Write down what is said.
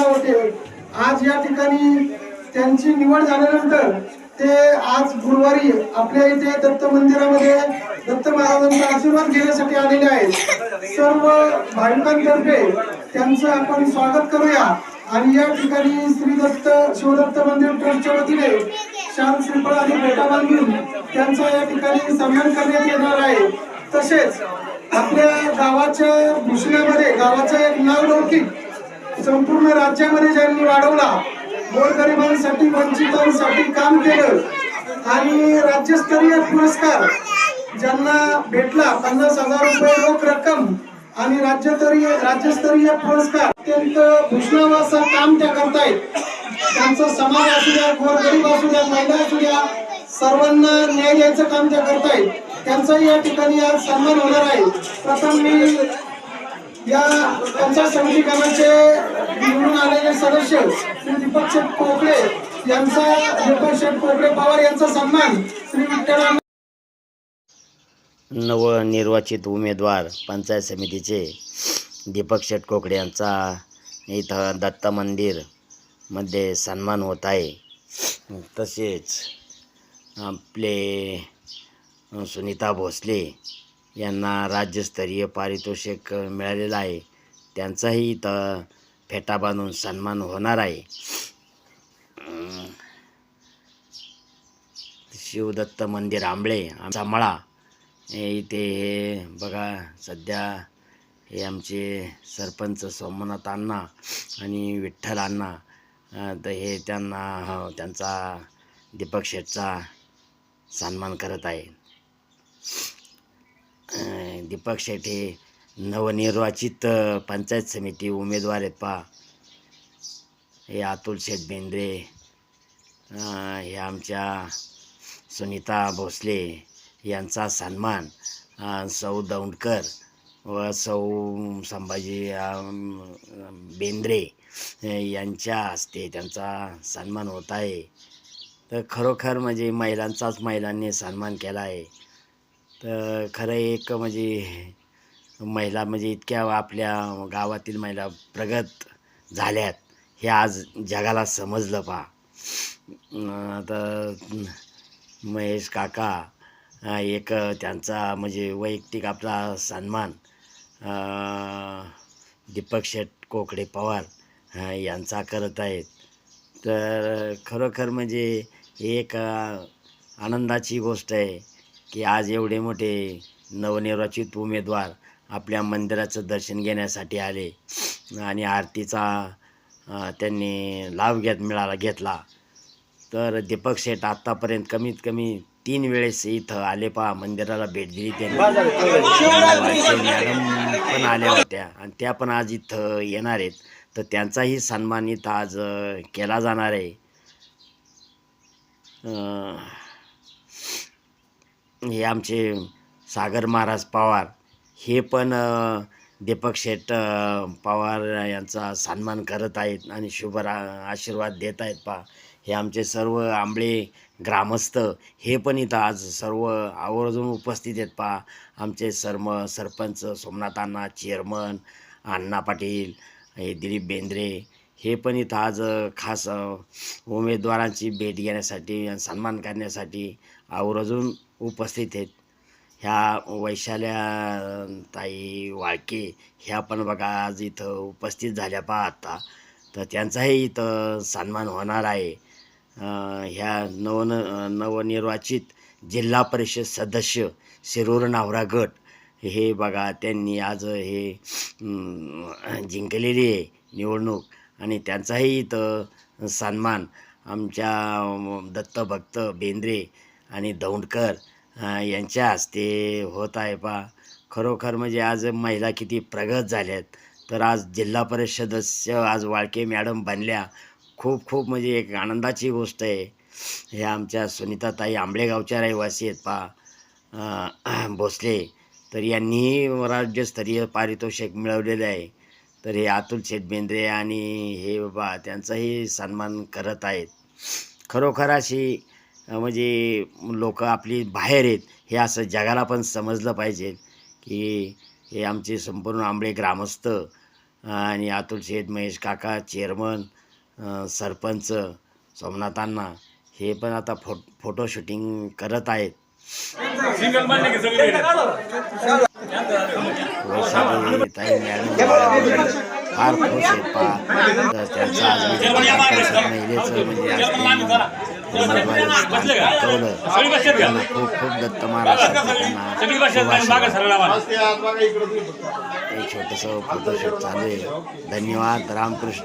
मंदिराला होते. आज या ठिकाणी त्यांची निवड झाल्यानंतर ते आज गुरुवारी आपल्या इथे दत्त मंदिरामध्ये दत्त महाराजांचा आशीर्वाद घेण्यासाठी आलेले आहेत. सर्व भाविकांतर्फे त्यांचं आपण स्वागत करूया. आणि या ठिकाणी श्री दत्त शिवदत्त मंदिर ट्रस्टच्या वतीने शाल श्रीफळ आणि भेटा बांधून त्यांचा या ठिकाणी सन्मान करण्यात येणार आहे. तसेच आपल्या गावाच्या भूषणामध्ये गावाचं एक नाव लौकिक संपूर्ण राज्यामध्ये ज्यांनी वाढवला गोरगरिबांसाठी वंचितांसाठी काम केलं आणि राज्यस्तरीय पुरस्कार ज्यांना भेटला पन्नास हजार रुपये रोख रक्कम आणि राज्यस्तरीय राज्यस्तरीय पुरस्कार अत्यंत भूषणावासा काम त्या करतायत. त्यांचा समाज असू द्या गोरगरीब असू द्या महिला असू द्या सर्वांना न्याय द्यायचं काम त्या करतायत. त्यांचाही या ठिकाणी आज सन्मान होणार आहे. प्रथम मी या पंचायत समिती निवडून आलेले सदस्य श्री दीपक शेठ कोकळे यांचा दीपक शेठ कोकळे पवार यांचा सन्मान श्री विठ्ठल नवनिर्वाचित उमेदवार पंचायत समितीचे दीपक शेट कोकडे यांचा इथं दत्त मंदिर सन्मान होत आहे. तसेच आपले सुनीता भोसले यांना राज्यस्तरीय पारितोषिक मिळालेलं आहे. त्यांचाही इथं फेटा बांधून सन्मान होणार आहे. शिवदत्त मंदिर आंबळे आमचा मळा. इथे हे बघा सध्या हे आमचे सरपंच सोमनाथ अण्णा आणि विठ्ठल अण्णा तर हे त्यांना हो, त्यांचा दीपक शेठचा सन्मान करत आहे. दीपक शेठ हे नवनिर्वाचित पंचायत समिती उमेदवार आहेत पा हे अतुल शेठ बेंद्रे हे आमच्या सुनीता भोसले यांचा सन्मान सौ दौंडकर व सौ संभाजी बेंद्रे यांच्या हस्ते त्यांचा सन्मान होत आहे. तर खरोखर म्हणजे महिलांचाच महिलांनी सन्मान केला आहे. तर खरं एक म्हणजे महिला म्हणजे इतक्या आपल्या गावातील महिला प्रगत झाल्यात हे आज जगाला समजलं पहा. तर महेश काका एक त्यांचा म्हणजे वैयक्तिक आपला सन्मान दीपक शेठ कोकडे पवार यांचा करत आहेत. तर खरोखर म्हणजे एक आनंदाची गोष्ट आहे की आज एवढे मोठे नवनिर्वाचित उमेदवार आपल्या मंदिराचं दर्शन घेण्यासाठी आले. आणि आरतीचा त्यांनी लाभ घेत मिळाला घेतला. तर दीपक शेठ आत्तापर्यंत कमीत कमी तीन वेळेस इथं आले पहा. मंदिराला भेट दिली त्यांनी. मॅडम पण आल्या होत्या. आणि त्या पण आज इथं येणार आहेत. तर त्यांचाही सन्मान इथं आज केला जाणार आहे. हे आमचे सागर महाराज पवार हे पण दीपक शेट पवार यांचा सन्मान करत आहेत आणि शुभ आशीर्वाद देत आहेत पा हे आमचे सर्व आंबळे ग्रामस्थ हे पण इथं आज सर्व आवर्जून उपस्थित आहेत पा आमचे सर्व सरपंच सोमनाथ अण्णा चेअरमन अण्णा पाटील हे दिलीप बेंद्रे हे पण इथं आज खास उमेदवारांची भेट घेण्यासाठी आणि सन्मान करण्यासाठी आवर्जून उपस्थित आहेत. ह्या वैशाल्या ताई वाळके ह्या पण बघा आज इथं उपस्थित झाल्या पहा आता. तर त्यांचाही इथं सन्मान होणार आहे. ह्या नवन नवनिर्वाचित जिल्हा परिषद सदस्य शिरूर नावरा गट हे बघा त्यांनी आज हे जिंकलेली आहे निवडणूक. आणि त्यांचाही इथं सन्मान आमच्या दत्तभक्त बेंद्रे आणि दौंडकर यांच्या हस्ते होत आहे पा खरोखर म्हणजे आज महिला किती प्रगत झाल्यात. तर आज जिल्हा परिषद सदस्य आज वाळके मॅडम बनल्या. खूप खूप म्हणजे एक आनंदाची गोष्ट आहे. हे आमच्या सुनीताताई आंबळेगावच्या रहिवासी आहेत पा भोसले. तर यांनीही राज्यस्तरीय पारितोषिक मिळवलेलं आहे. तर हे अतुल शेठ बेंद्रे आणि हे बाबा त्यांचाही सन्मान करत आहेत. खरोखर अशी म्हणजे लोक आपली बाहेर आहेत हे असं जगाला पण समजलं पाहिजे की हे आमचे संपूर्ण आंबळे ग्रामस्थ आणि अतुल शेठ महेश काका चेअरमन सरपंच सोमनाथांना हे पण आता फो फोटो शूटिंग करत आहेत. ताई मॅडम फार खुश आहेत पा त्यांचं आज म्हणजे त्यांनी त्यांना खूप खूप दत्त त्यांना एक छोटंसं फोटोशूट चालू आहे. धन्यवाद रामकृष्ण.